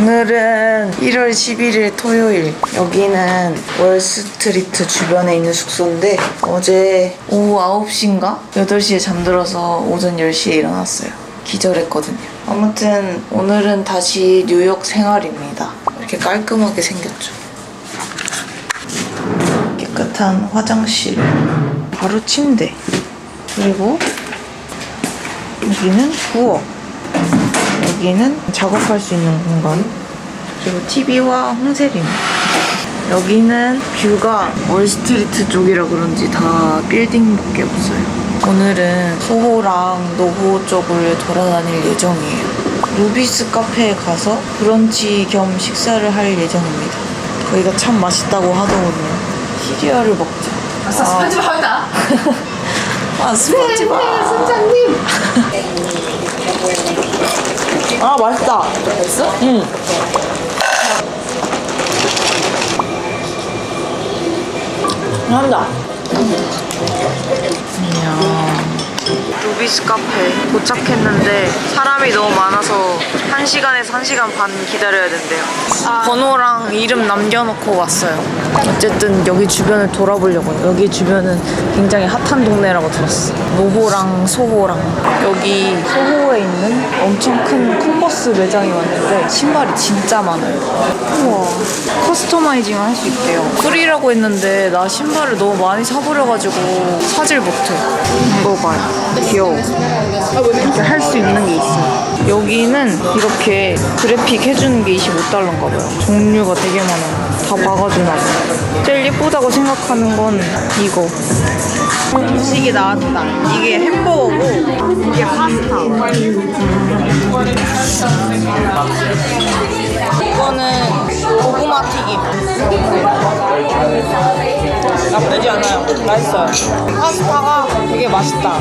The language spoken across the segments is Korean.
오늘은 1월 11일 토요일. 여기는 월스트리트 주변에 있는 숙소인데 어제 오후 9시인가? 8시에 잠들어서 오전 10시에 일어났어요. 기절했거든요. 아무튼 오늘은 다시 뉴욕 생활입니다. 이렇게 깔끔하게 생겼죠. 깨끗한 화장실. 바로 침대. 그리고 여기는 부엌. 여기는 작업할 수 있는 공간. 그리고 TV와 홍세림. 여기는 뷰가 월스트리트 쪽이라 그런지 다 빌딩밖에 없어요. 오늘은 소호랑 노호 쪽을 돌아다닐 예정이에요. 루비스 카페에 가서 브런치 겸 식사를 할 예정입니다. 거기가 참 맛있다고 하더군요. 시리얼을 먹자. 아싸 스펀지밥 하다. 아, 스펀지밥. 네, 선장님. 아, 맛있다. 맛있어? 응. 한다. 안녕. 루비스 카페 도착했는데 사람이 너무 많아서 1시간에서 1시간 반 기다려야 된대요. 번호랑 이름 남겨놓고 왔어요. 어쨌든 여기 주변을 돌아보려고요. 여기 주변은 굉장히 핫한 동네라고 들었어. 노호랑 소호랑 여기 소호에 있는 엄청 큰 컨버스 매장이 왔는데 신발이 진짜 많아요. 우와. 커스터마이징 할수 있대요. 프리라고 했는데 나 신발을 너무 많이 사버려가지고 사질 못해. 이거 봐요. 귀여워. 할 수 있는 게 있어요. 여기는 이렇게 그래픽 해주는 게 25달러인가 봐요. 종류가 되게 많아요. 다 박아주나 봐요. 제일 예쁘다고 생각하는 건 이거. 음식이 나왔다. 이게 햄버거고 이게 파스타. 이거는 고구마 튀김. 나쁘지 않아요. 맛있어요. 파스타가 되게 맛있다.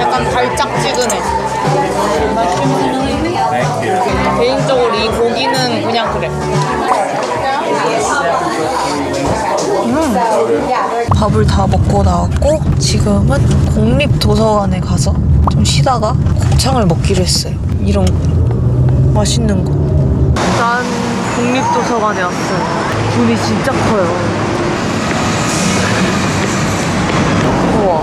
약간 달짝지근해. 개인적으로 이 고기는 그냥 그래. 밥을 다 먹고 나왔고 지금은 공립도서관에 가서 좀 쉬다가 곱창을 먹기로 했어요. 이런 맛있는 거. 난 공립도서관에 왔어요. 돈이 진짜 커요. 우와.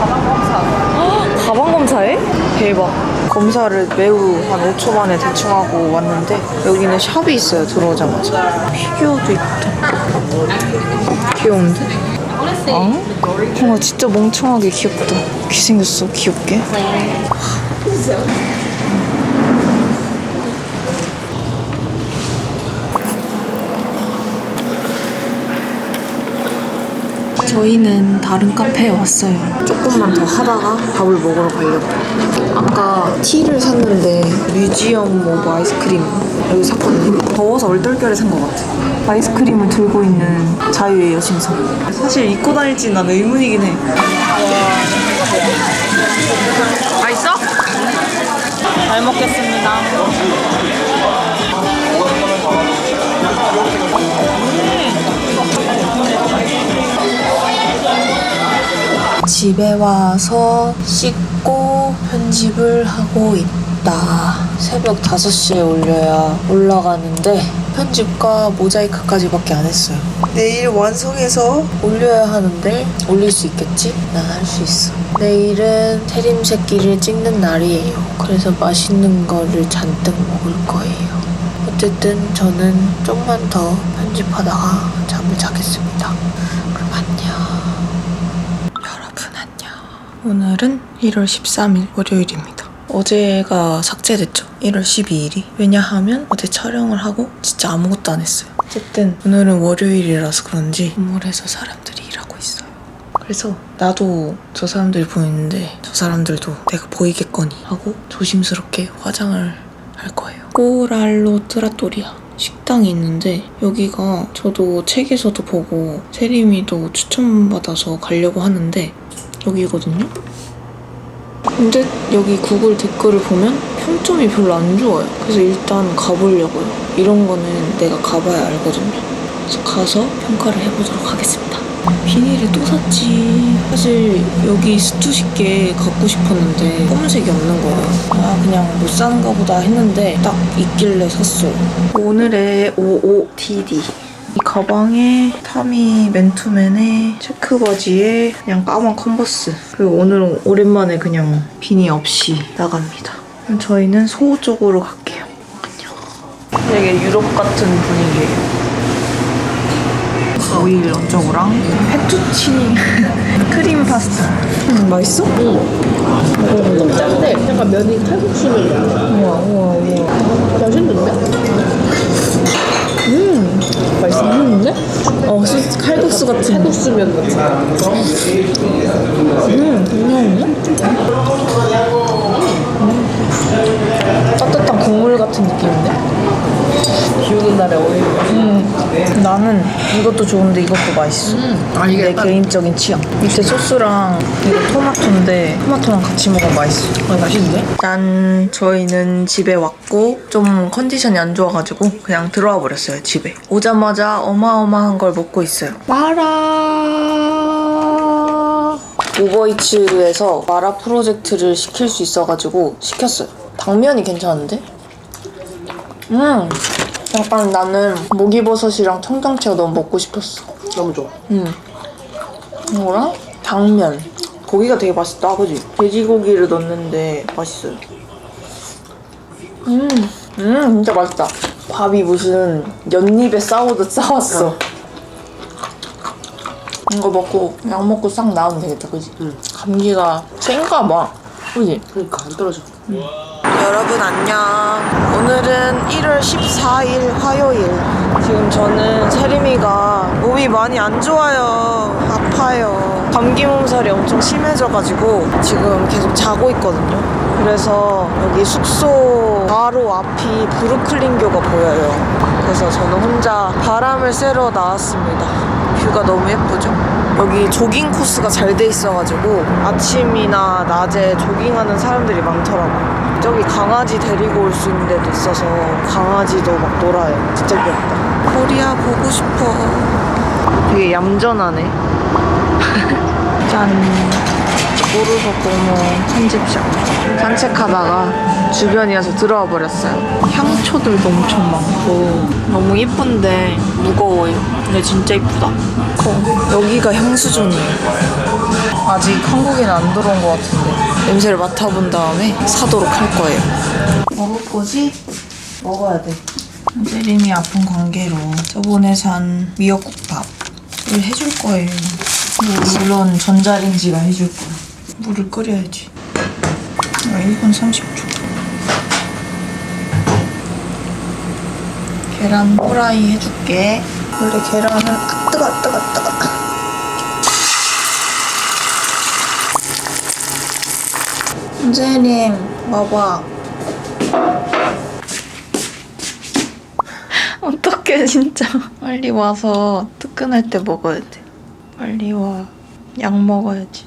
가방 검사. 가방 검사해? 대박. 검사를 매우 한 5초 만에 대충 하고 왔는데 여기는 샵이 있어요 들어오자마자 피규어도 있다 귀여운데? 어? 뭔가 진짜 멍청하게 귀엽다 이렇게 생겼어 귀엽게 저희는 다른 카페에 왔어요. 조금만 더 하다가 밥을 먹으러 가려고. 아까 티를 샀는데 뮤지엄 오브 아이스크림 여기 샀거든요. 더워서 얼떨결에 산 것 같아. 아이스크림을 들고 있는 자유의 여신상. 사실 입고 다닐지 난 의문이긴 해. 맛있어? 잘 먹겠습니다. 집에 와서 씻고 편집을 하고 있다. 새벽 5시에 올려야 올라가는데 편집과 모자이크까지밖에 안 했어요. 내일 완성해서 올려야 하는데 올릴 수 있겠지? 난 할 수 있어. 내일은 세림 새끼를 찍는 날이에요. 그래서 맛있는 거를 잔뜩 먹을 거예요. 어쨌든 저는 좀만 더 편집하다가 잠을 자겠습니다. 오늘은 1월 13일 월요일입니다. 어제가 삭제됐죠. 1월 12일이. 왜냐하면 어제 촬영을 하고 진짜 아무것도 안 했어요. 어쨌든 오늘은 월요일이라서 그런지 건물에서 사람들이 일하고 있어요. 그래서 나도 저 사람들이 보이는데 저 사람들도 내가 보이겠거니 하고 조심스럽게 화장을 할 거예요. 꼬랄로 트라토리아. 식당이 있는데 여기가 저도 책에서도 보고 세림이도 추천받아서 가려고 하는데 여기거든요. 근데 여기 구글 댓글을 보면 평점이 별로 안 좋아요. 그래서 일단 가보려고요. 이런 거는 내가 가봐야 알거든요. 그래서 가서 평가를 해보도록 하겠습니다. 비닐을 또 샀지. 사실 여기 스투시께 갖고 싶었는데 검은색이 없는 거예요. 아 그냥 못 사는가 보다 했는데 딱 있길래 샀어요. 오늘의 55DD. 이 가방에 타미 맨투맨의 체크 바지에 그냥 까만 컨버스. 그리고 오늘은 오랜만에 그냥 비니 없이 나갑니다. 그럼 저희는 소 쪽으로 갈게요. 안녕. 되게 유럽 같은 분위기예요. 오일 어쩌고랑 페투치니 크림 파스타. 음, 맛있어? 좀 짠데 약간 면이 칼국수 면 같아. 우와 우와 우와. 맛있는데? 음 맛있는데? 어 수, 칼국수 같은. 칼국수 면 같아. 음 괜찮은데? 국물 같은 느낌인데? 비 오는 날에 어울리는 음, 나는 이것도 좋은데 이것도 맛있어. 아내 이게 약간 개인적인 취향. 밑에 소스랑 이거 토마토인데 토마토랑 같이 먹으면 맛있어. 아, 맛있는데? 짠 저희는 집에 왔고 좀 컨디션이 안 좋아가지고 그냥 들어와 버렸어요 집에 오자마자 어마어마한 걸 먹고 있어요 마라 우버이츠에서 마라 프로젝트를 시킬 수 있어가지고 시켰어요 당면이 괜찮은데? 음 약간 나는 목이버섯이랑 청경채가 너무 먹고 싶었어 너무 좋아. 음. 이거랑 당면. 고기가 되게 맛있다, 그지? 돼지고기를 넣는데 맛있어요. 음, 음, 진짜 맛있다. 밥이 무슨 연잎에 싸우듯 싸웠어. 이거 먹고 약 먹고 싹 나오면 되겠다, 그지? 응. 감기가 센가 봐, 그지? 그러니까 안 떨어져. 여러분 안녕. 오늘은 1월 14일 화요일. 지금 저는 세림이가 몸이 많이 안 좋아요. 아파요. 감기 몸살이 엄청 심해져가지고 지금 계속 자고 있거든요. 그래서 여기 숙소 바로 앞이 브루클린교가 보여요. 그래서 저는 혼자 바람을 쐬러 나왔습니다. 뷰가 너무 예쁘죠? 여기 조깅 코스가 잘 돼 있어가지고 아침이나 낮에 조깅하는 사람들이 많더라고요. 저기 강아지 데리고 올 수 있는 데도 있어서 강아지도 막 놀아요. 진짜 귀엽다. 코리아 보고 싶어. 되게 얌전하네. 짠. 모르고고모 편집샵. 산책하다가 주변이어서 들어와 버렸어요. 향초들도 엄청 많고 너무 예쁜데 무거워요. 근데 진짜 예쁘다. 커. 여기가 향수존이에요. 아직 한국에는 안 들어온 것 같은데 냄새를 맡아본 다음에 사도록 할 거예요. 먹을 거지? 먹어야 돼. 세림이 아픈 관계로 저번에 산 미역국밥을 해줄 거예요. 물론 전자레인지가 해줄 거야. 물을 끓여야지. 아, 1분 30초. 계란 후라이 해줄게. 원래 계란은 아 뜨거 뜨거 뜨거. 은재님 와봐. 어떡해 진짜. 빨리 와서 뜨끈할 때 먹어야 돼. 빨리 와. 약 먹어야지.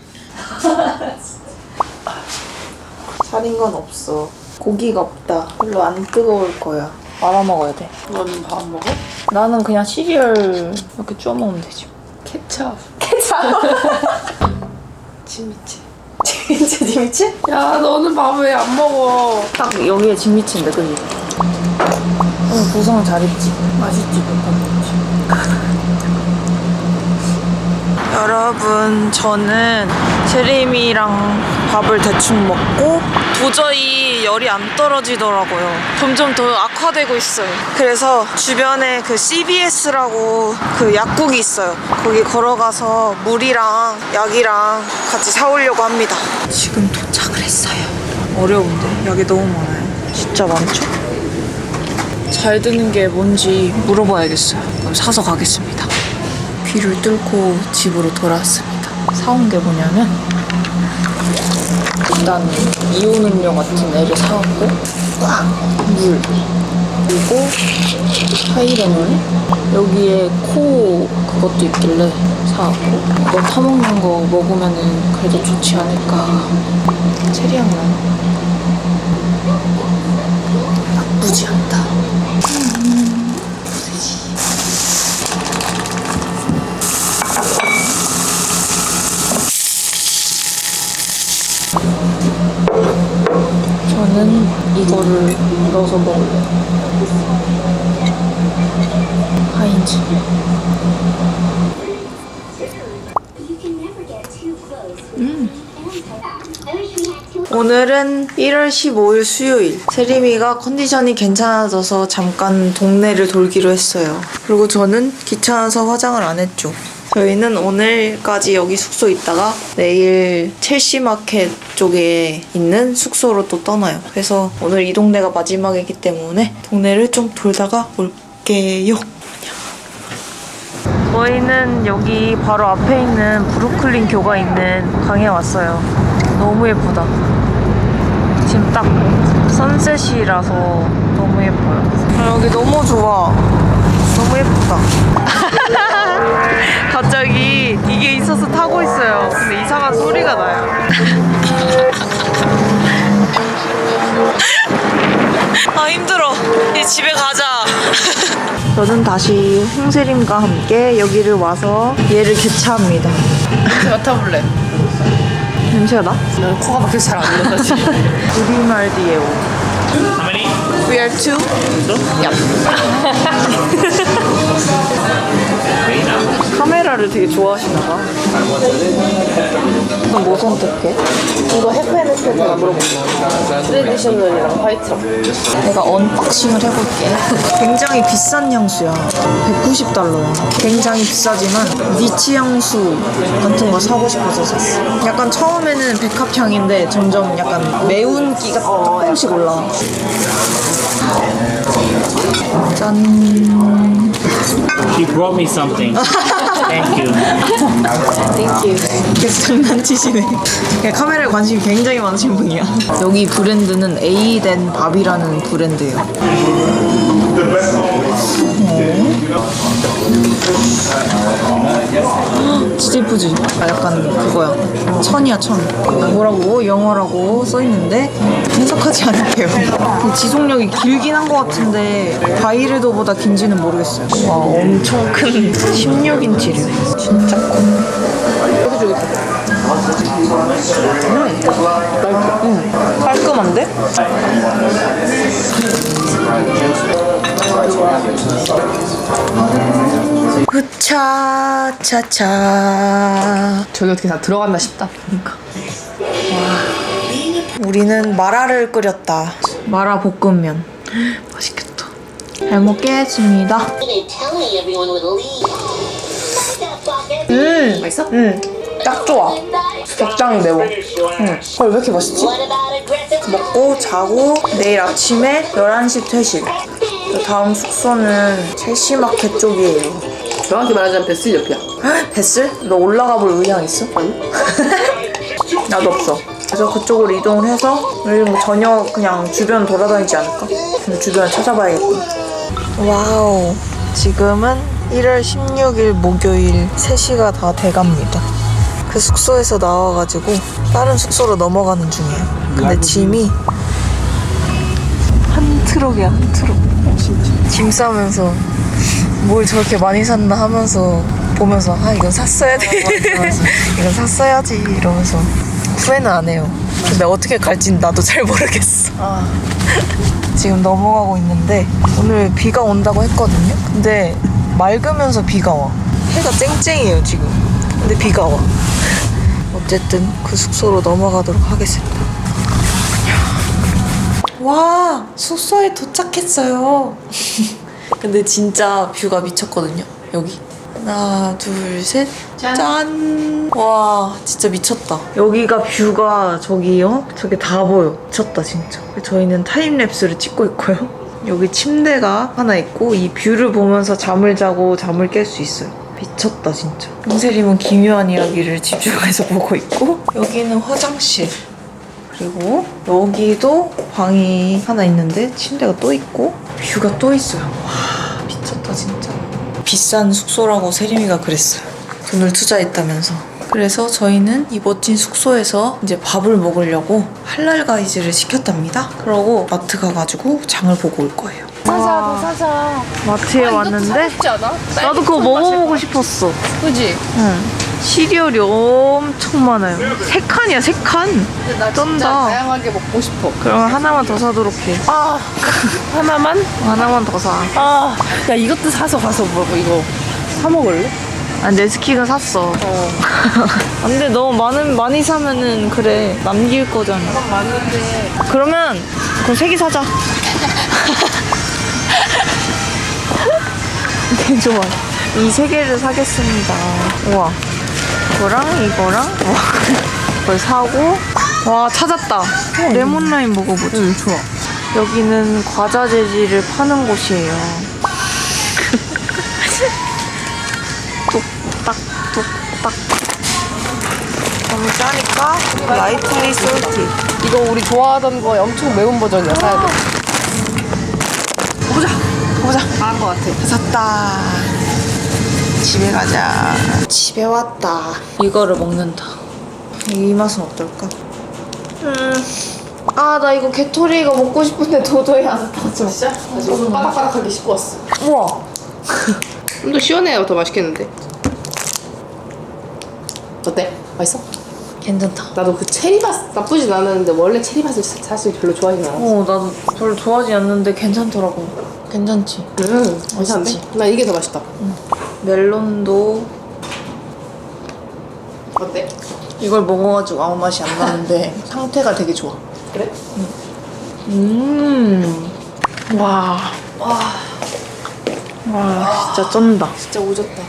살인 건 없어. 고기가 없다. 별로 안 뜨거울 거야. 말아 먹어야 돼. 너는 밥안 먹어? 나는 그냥 시리얼 이렇게 쪼 먹으면 되지. 케찹. 진미치. 진짜 진미치? 야 너는 밥 왜 안 먹어? 딱 여기에 진미치인데 그지? 응 구성 잘했지. 맛있지 볶음김치. 여러분 저는 세림이랑 밥을 대충 먹고 도저히 열이 안 떨어지더라고요. 점점 더 악화되고 있어요. 그래서 주변에 그 CBS라고 그 약국이 있어요. 거기 걸어가서 물이랑 약이랑 같이 사오려고 합니다. 지금 도착을 했어요. 어려운데 약이 너무 많아요. 진짜 많죠? 잘 드는 게 뭔지 물어봐야겠어요. 그럼 사서 가겠습니다. 귀를 뚫고 집으로 돌아왔습니다. 사온 게 뭐냐면 일단 이온 음료 같은 애를 사왔고 물 그리고 하이레놀 여기에 코 그것도 있길래 사왔고. 이거 타먹는 거 먹으면은 그래도 좋지 않을까. 체리향 나요 나쁘지 않다 넣어서 먹을래. 하인즈. Two. 오늘은 1월 15일 수요일. 세림이가 컨디션이 괜찮아져서 잠깐 동네를 돌기로 했어요. 그리고 저는 귀찮아서 화장을 안 했죠. 저희는 오늘까지 여기 숙소 있다가 내일 첼시 마켓 쪽에 있는 숙소로 또 떠나요. 그래서 오늘 이 동네가 마지막이기 때문에 동네를 좀 돌다가 올게요. 저희는 여기 바로 앞에 있는 브루클린 교가 있는 강에 왔어요. 너무 예쁘다. 지금 딱 선셋이라서 너무 예뻐요. 아, 여기 너무 좋아. 너무 예쁘다. 이게 있어서 타고 있어요. 근데 이상한 소리가 나요. 아 힘들어. 이제 집에 가자. 저는 다시 홍세림과 함께 여기를 와서 얘를 교차합니다. 맡아볼래. 냄새가 나? 난 코가 막혀서 잘 안 나가지. 우리말디에오. We are two. 카메라 를 되게 좋아하시나 봐. 그럼 뭐 선택해? 이거 해프앤해프 제가 물어볼게. 트레디셔널이랑 화이트랑. 내가 언박싱을 해볼게. 굉장히 비싼 향수야. 190달러야. 굉장히 비싸지만 니치 향수 같은 거 사고 싶어서 샀어. 약간 처음에는 백합 향인데 점점 약간 매운 기가 조금씩 올라와. 짠. She brought me something. Thank you. 계속 장난치시네. 그냥 카메라에 관심이 굉장히 많으신 분이야. 여기 브랜드는 에이덴 밥이라는 브랜드예요. 어. 진짜 예쁘지? 아, 약간 그거야. 천이야, 천. 뭐라고? 영어라고 써있는데 해석하지 않을게요. 그 지속력이 길긴 한 것 같은데 바이르도보다 긴지는 모르겠어요. 와, 엄청 큰 16인치래요. 진짜 커. 깔끔한데? 후차차차 저기 어떻게 다 들어간다 싶다. 우리는 마라를 끓였다. 마라 볶음면. 맛있겠다. 잘 먹겠습니다. 음, 맛있어? 음, 딱 좋아. 적당히 매워. 응. 헐, 왜 이렇게 맛있지? 먹고 자고 내일 아침에 11시 퇴실. 그 다음 숙소는 첼시마켓 쪽이에요 정확히 말하자면 베슬 옆이야. 베슬? 너 올라가 볼 의향 있어? 나도 없어. 그래서 그쪽으로 이동을 해서 내일 뭐 저녁 그냥 주변 돌아다니지 않을까? 근데 주변을 찾아봐야겠고. 와우. 지금은 1월 16일 목요일 3시가 다 돼갑니다. 그 숙소에서 나와가지고 다른 숙소로 넘어가는 중이에요. 근데 짐이 한 트럭이야, 한 트럭. 짐 싸면서 뭘 저렇게 많이 샀나 하면서 보면서 아 이건 샀어야 돼. 이건 샀어야지 이러면서. 후회는 안 해요. 근데 어떻게 갈진 나도 잘 모르겠어. 지금 넘어가고 있는데 오늘 비가 온다고 했거든요? 근데 맑으면서 비가 와. 해가 쨍쨍해요 지금. 근데 비가 와. 어쨌든 그 숙소로 넘어가도록 하겠습니다 와 숙소에 도착했어요 근데 진짜 뷰가 미쳤거든요 여기 하나 둘셋 짠! 와 진짜 미쳤다 여기가 뷰가 저기요 저기 다 보여 미쳤다 진짜 저희는 타임랩스를 찍고 있고요 여기 침대가 하나 있고 이 뷰를 보면서 잠을 자고 잠을 깰 수 있어요 미쳤다 진짜 홍세림은 기묘한 이야기를 집중해서 보고 있고 여기는 화장실 그리고 여기도 방이 하나 있는데 침대가 또 있고 뷰가 또 있어요. 와 미쳤다 진짜. 비싼 숙소라고 세림이가 그랬어요. 돈을 투자했다면서. 그래서 저희는 이 멋진 숙소에서 이제 밥을 먹으려고 할랄 가이즈를 시켰답니다. 그러고 마트 가가지고 장을 보고 올 거예요. 사자, 사자. 마트에 왔는데 쉽지 않아? 나도 그거 먹어보고 싶었어. 그지? 응. 시리얼이 엄청 많아요. 세 칸이야, 세 칸. 나 진짜 쩐다. 다양하게 먹고 싶어. 그러면 하나만 더 사도록 해. 아 하나만? 하나만 더 사. 아, 야 이것도 사서 가서 먹어 이거 사 먹을래? 아, 네스킥은 샀어. 어. 안 돼, 너무 많은, 많이 사면은 그래. 남길 거잖아. 맞는데 그러면, 그럼 세 개 사자. 네, 좋아. 이 세 개를 사겠습니다. 우와. 이거랑 이거랑, 와. 이걸 사고. 와, 찾았다. 레몬 라임 먹어보자. 응 좋아. 여기는 과자 재질을 파는 곳이에요. 뚝딱 뚝딱. 너무 짜니까 라이트리 솔티. 이거 우리 좋아하던 거에 엄청 매운 버전이야 사야 돼. 보자. 보자. 나은 거 같아. 샀다. 집에 가자. 집에 왔다. 이거를 먹는다. 이 맛은 어떨까? 음. 아, 나 이거 게토리가 먹고 싶은데 도저히 안 타져. 진짜? 나 지금 바닥바닥하게 씹고 왔어. 우와. 좀 더 시원해야 더 맛있겠는데. 어때? 맛있어? 괜찮다. 나도 그 체리 맛 나쁘진 않았는데 원래 체리 맛을 사- 사실 별로 좋아하진 않았어. 어, 나도 별로 좋아하지 않는데 괜찮더라고. 괜찮지? 음, 괜찮은데? 나 이게 더 맛있다. 멜론도 어때? 이걸 먹어가지고 아무 맛이 안 나는데 상태가 되게 좋아. 그래? 음. 와. 와. 와, 진짜 쩐다. 진짜 오졌다.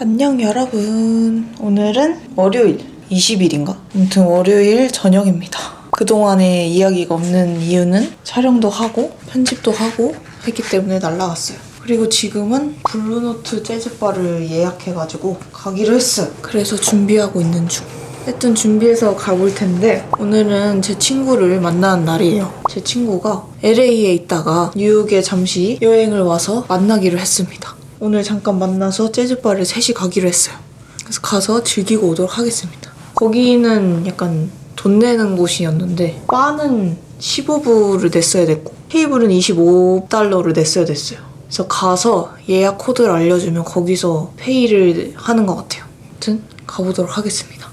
안녕 여러분. 오늘은 월요일 20일인가? 아무튼 월요일 저녁입니다. 그동안에 이야기가 없는 이유는 촬영도 하고 편집도 하고 했기 때문에 날라갔어요. 그리고 지금은 블루노트 재즈바를 예약해가지고 가기로 했어요. 그래서 준비하고 있는 중. 하여튼 준비해서 가볼 텐데 오늘은 제 친구를 만나는 날이에요. 제 친구가 LA에 있다가 뉴욕에 잠시 여행을 와서 만나기로 했습니다. 오늘 잠깐 만나서 재즈바를 셋이 가기로 했어요. 그래서 가서 즐기고 오도록 하겠습니다. 거기는 약간 돈 내는 곳이었는데 바는 15불을 냈어야 됐고 테이블은 25달러를 냈어야 됐어요. 그래서 가서 예약 코드를 알려주면 거기서 페이를 하는 것 같아요. 아무튼 가보도록 하겠습니다.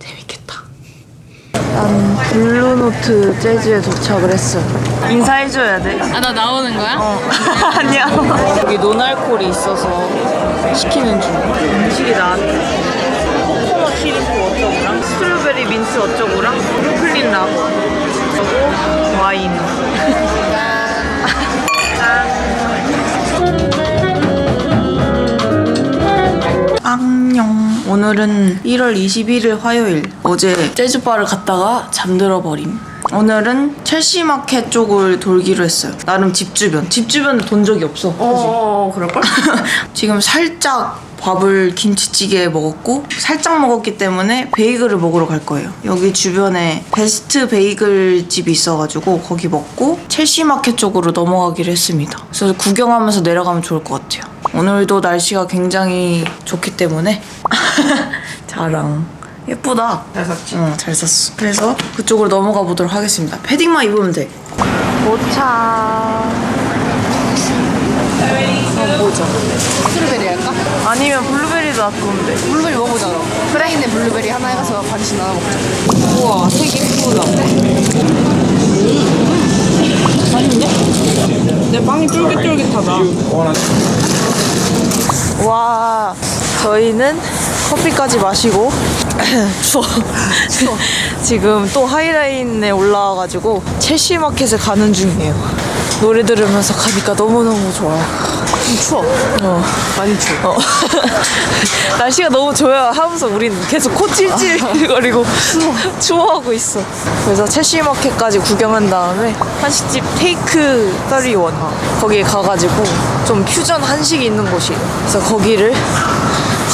재밌겠다. 난 블루노트 재즈에 도착을 했어요. 인사해줘야 돼. 아, 나 나오는 거야? 어. 아니야. 여기 노날콜이 있어서 시키는 중. 음식이 나왔대. 코코넛 시리프 어쩌고랑 스트로베리 민트 어쩌고랑 브루클린 라고 그리고 와인. 안녕. 오늘은 1월 21일 화요일. 어제 재즈바를 갔다가 잠들어 버림. 오늘은 첼시 마켓 쪽을 돌기로 했어요. 나름 집 주변. 집 주변에 돈 적이 없어. 그지? 어, 그럴걸? 지금 살짝 밥을 김치찌개 먹었고 살짝 먹었기 때문에 베이글을 먹으러 갈 거예요. 여기 주변에 베스트 베이글 집이 있어가지고 거기 먹고 첼시 마켓 쪽으로 넘어가기로 했습니다. 그래서 구경하면서 내려가면 좋을 것 같아요. 오늘도 날씨가 굉장히 좋기 때문에 자랑. 예쁘다. 잘 샀지. 응, 잘 샀어. 그래서 그쪽으로 넘어가 보도록 하겠습니다. 패딩만 입으면 돼. 모 차. 어, 뭐죠? 스트로베리 할까? 아니면 블루베리도 놔두는데. 블루베리 먹어보자, 그럼. 프레인에 블루베리 하나 해가서 반씩 나눠 먹자. 우와, 되게 예쁘다. 맛있는데? 내 빵이 쫄깃쫄깃하다. 와, 저희는 커피까지 마시고 추워. 추워. 지금 또 하이라인에 올라와가지고 첼시 마켓에 가는 중이에요. 노래 들으면서 가니까 너무너무 좋아. 추워. 어. 많이 추워. 어. 날씨가 너무 좋아요 하면서 우린 계속 코 찔찔거리고 추워하고 있어. 그래서 첼시마켓까지 구경한 다음에 한식집 테이크 31 거기에 가가지고 좀 퓨전 한식이 있는 곳이에요. 그래서 거기를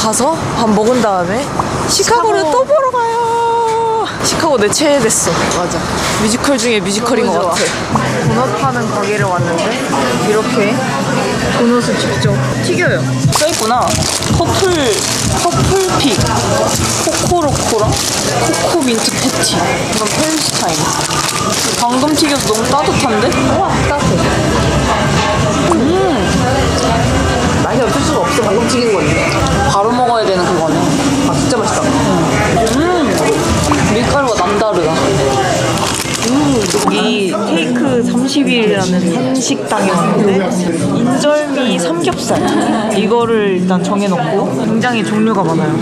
가서 밥 먹은 다음에 시카고를 시카고. 또 보러 가요. 시카고 내 최애 됐어. 맞아. 뮤지컬 중에 뮤지컬인 것 같아. 도넛 파는 가게를 왔는데 이렇게 도넛을 직접 튀겨요. 써있구나. 퍼플, 퍼플픽, 코코로코랑 코코민트 패티. 이건 페리스타임. 방금 튀겨서 너무 따뜻한데? 우와, 따뜻해. 음. 맛이 없을 수가 없어, 방금 튀긴 건데. 바로 먹어야 되는 그거네. 아, 진짜 맛있다. 음. 밀가루가 남다르다. 라는 한식당에 왔는데 인절미 삼겹살 이거를 일단 정해놓고 굉장히 종류가 많아요.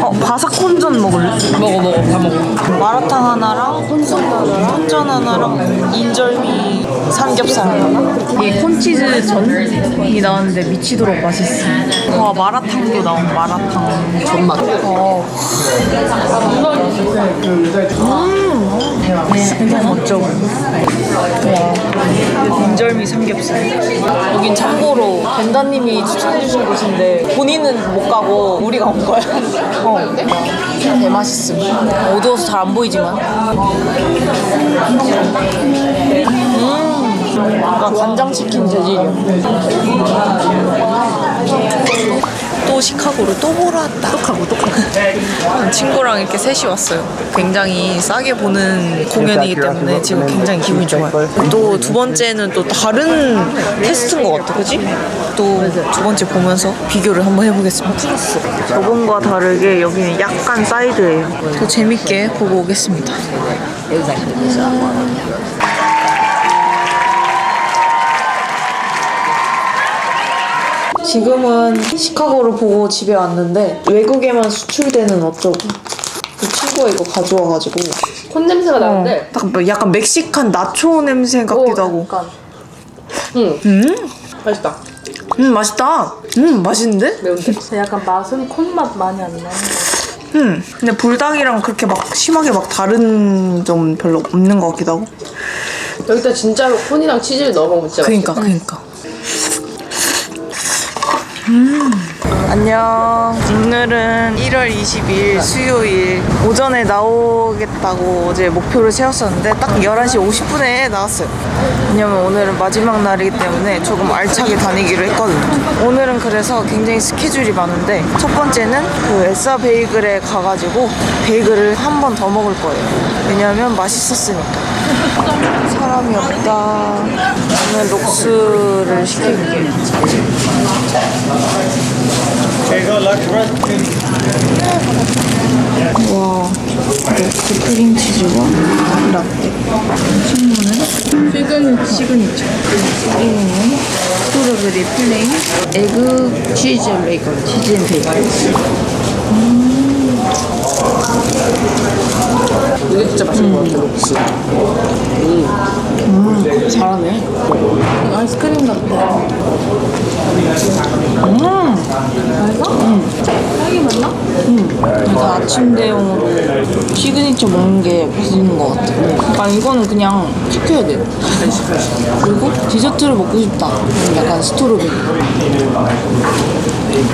어 바삭 콘전 먹을래? 먹어 먹어 다 먹어. 마라탕 하나랑 콘전 하나랑 인절미 삼겹살 하나. 이게 콘치즈 전이 나왔는데 미치도록 맛있어. 와 마라탕도 나온 마라탕. 존맛. 어. 굉장 히 멋져. 인절미 삼겹살. 여긴 참고로 벤다님이 추천해주신 곳인데 본인은 못 가고 우리가 온 거야. 어. 개 맛있음. 어두워서 잘 안 보이지만. 음. 약간 간장 치킨 재질이야. 또 시카고로 또 보러 왔다. 똑하고 똑하고. 친구랑 이렇게 셋이 왔어요. 굉장히 싸게 보는 공연이기 때문에 지금 굉장히 기분이 좋아요. 또 두 번째는 또 다른 테스트인 것 같아, 그지? 또 두 번째 보면서 비교를 한번 해보겠습니다. 저번과 다르게 여기는 약간 사이드예요. 더 재밌게 보고 오겠습니다. 지금은 시카고를 보고 집에 왔는데 외국에만 수출되는 어쩌고 그 친구가 이거 가져와가지고 콘 냄새가 나는데. 딱뭐 약간 멕시칸 나초 냄새 같기도 하고 응. 음? 맛있다. 음 맛있다 음 맛있는데? 매운데. 약간 맛은 콘맛 많이 안 나는 거. 음 근데 불닭이랑 그렇게 막 심하게 막 다른 점 별로 없는 것 같기도 하고 여기다 진짜로 콘이랑 치즈를 넣어 먹으면 진짜 그니까 그니까 음. 안녕. 오늘은 1월 20일 수요일. 오전에 나오겠다고 어제 목표를 세웠었는데 딱 11시 50분에 나왔어요. 왜냐면 오늘은 마지막 날이기 때문에 조금 알차게 다니기로 했거든요. 오늘은 그래서 굉장히 스케줄이 많은데 첫 번째는 그 에싸 베이글에 가가지고 베이글을 한 번 더 먹을 거예요. 왜냐면 맛있었으니까 사람이 없다. 오늘 녹수를 시킬게요. 와, 녹수 크림치즈와 라떼. 친구는 피근 시그니처. 크림은 스트로베리 플레인. 에그 치즈 베이컨. 치즈 앤 베이컨. 이게 진짜 맛있는 것 같아, 녹수. 음. 잘하네. 아이스크림 같아. 다 아침 대용으로 시그니처 먹는 게 맛있는 것 같아. 약간 이거는 그냥 시켜야 돼. 그리고 디저트를 먹고 싶다. 약간 스트로베리.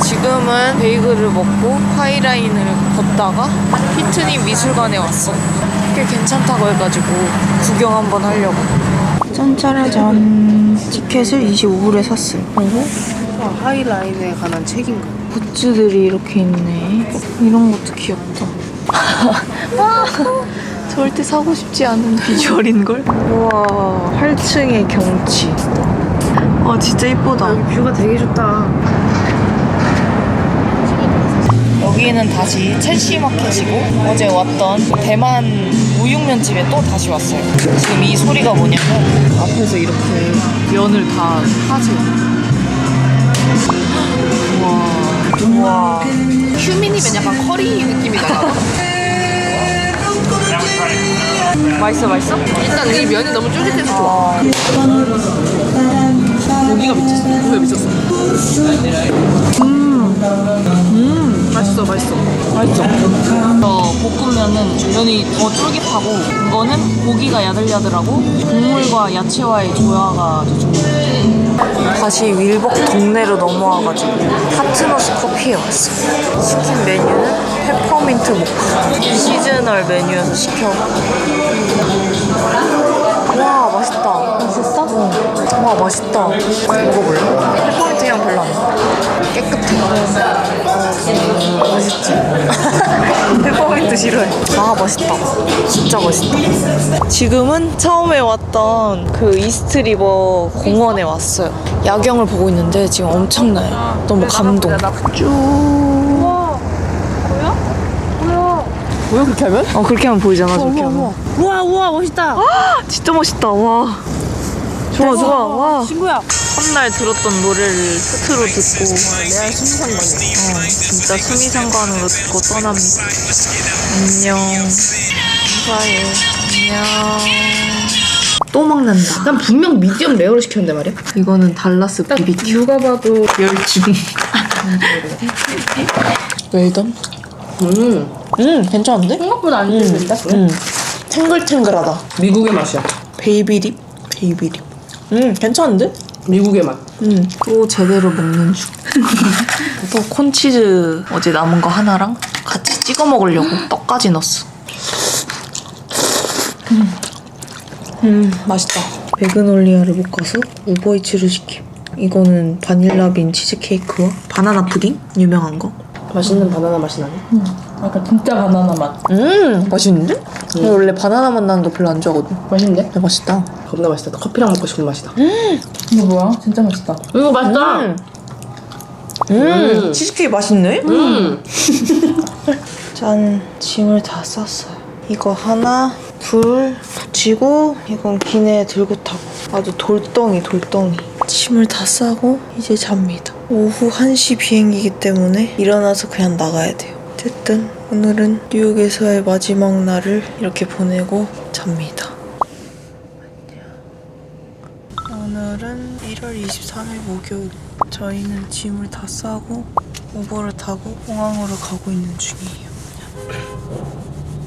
지금은 베이글을 먹고 하이라인을 걷다가 피트니 미술관에 왔어. 꽤 괜찮다고 해가지고 구경 한번 하려고. 짠짜라짠. 티켓을 25불에 샀어요. 그리고 하이라인에 관한 책인가? 굿즈들이 이렇게 있네. 이런 것도 귀엽다. 와, 절대 사고 싶지 않은 비주얼인걸? 우와, 8층의 경치. 와, 진짜 이쁘다. 뷰가 되게 좋다. 여기는 다시 첼시 마켓이고 어제 왔던 대만 우육면집에 또 다시 왔어요. 지금 이 소리가 뭐냐면 앞에서 이렇게 면을 다 하세요. 우와, 우와. 휴민이면 약간 커리 느낌이 나. 맛있어, 맛있어? 일단 이 면이 너무 쫄깃해서 좋아. 아, 고기가 미쳤어. 고기가 미쳤어. 맛있어, 맛있어. 맛있죠? 어, 볶음면은 면이 더 쫄깃하고 이거는 고기가 야들야들하고 국물과 야채와의 조화가 아주 좋은 다시 윌복 동네로 넘어와가지고 파트너스 커피에 왔어요. 시킨 메뉴는 페퍼민트 모카. 시즈널 메뉴여서 시켜. 와 맛있다. 맛있 어? 어. 와 맛있다 먹어볼래? 페퍼민트 향 별로 안 나. 깨끗해 맛있지? 페퍼민트 싫어해. 아 맛있다. 진짜 맛있다. 지금은 처음에 왔던 그 이스트 리버 공원에 왔어요. 야경을 보고 있는데 지금 엄청나요. 너무 감동. 쭉. 뭐야, 그렇게 하면? 어 그렇게 하면 보이잖아. 저렇게 하면. 우와, 우와, 멋있다. 진짜 멋있다. 와. 좋아 좋아 와 친구야 첫날 들었던 노래를 끝으로 듣고 내가 심상관이야. 어, 진짜 수미상관으로 듣고 떠납니다 안녕 감사해 안녕 또 먹는다 난 분명 미디엄 레어로 시켰는데 말이야. 이거는 달라스 BBQ 누가 봐도 열중 웰던? 음 음 괜찮은데? 생각보다 안 질린다. 음 탱글탱글하다 미국의 맛이야. 베이비립? 베이비립 음 괜찮은데? 미국의 맛. 음, 또 제대로 먹는 중. 또 콘치즈 어제 남은 거 하나랑 같이 찍어 먹으려고 떡까지 넣었어. 음, 맛있다. 베그놀리아를 볶아서 우버이츠를 시킴. 이거는 바닐라 빈 치즈케이크와 바나나 푸딩? 유명한 거. 맛있는 바나나 맛이 나네. 약간 진짜 바나나 맛. 음, 맛있는데? 나 원래 바나나 맛 나는 거 별로 안 좋아하거든. 맛있는데? 근데 맛있다. 겁나 맛있다. 커피랑 먹고 싶은 맛이다. 이거 뭐야? 진짜 맛있다. 이거 맛있다. 음. 음, 치즈케이크 맛있네? 음. 짠 짐을 다 쌌어요 이거 하나 불 붙이고 이건 기내에 들고 타고 아주 돌덩이 돌덩이 짐을 다 싸고 이제 잡니다 오후 1시 비행기이기 때문에 일어나서 그냥 나가야 돼요 어쨌든 오늘은 뉴욕에서의 마지막 날을 이렇게 보내고 잡니다. 오늘은 1월 23일 목요일. 저희는 짐을 다 싸고 우버를 타고 공항으로 가고 있는 중이에요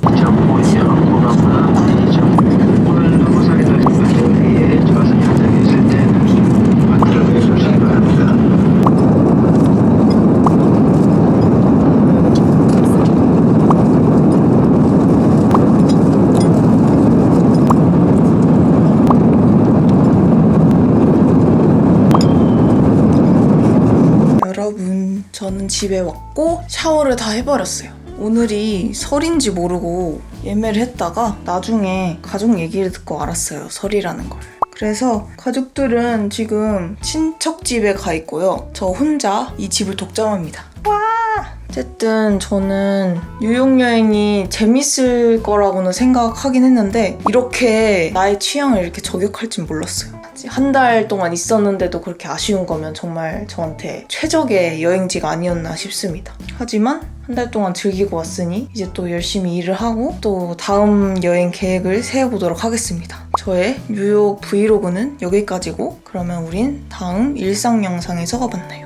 정보의 확보가 불안해지죠. 오늘 누구 사례가 있기 위해 좌선 현장에 있을 때는 버튼을 누르시기 바랍니다. 여러분, 저는 집에 왔고 샤워를 다 해버렸어요. 오늘이 설인지 모르고 예매를 했다가 나중에 가족 얘기를 듣고 알았어요. 설이라는 걸. 그래서 가족들은 지금 친척 집에 가 있고요. 저 혼자 이 집을 독점합니다. 와! 어쨌든 저는 뉴욕 여행이 재밌을 거라고는 생각하긴 했는데 이렇게 나의 취향을 이렇게 저격할 줄 몰랐어요. 한 달 동안 있었는데도 그렇게 아쉬운 거면 정말 저한테 최적의 여행지가 아니었나 싶습니다. 하지만 한 달 동안 즐기고 왔으니 이제 또 열심히 일을 하고 또 다음 여행 계획을 세워보도록 하겠습니다. 저의 뉴욕 브이로그는 여기까지고 그러면 우린 다음 일상 영상에서 만나요.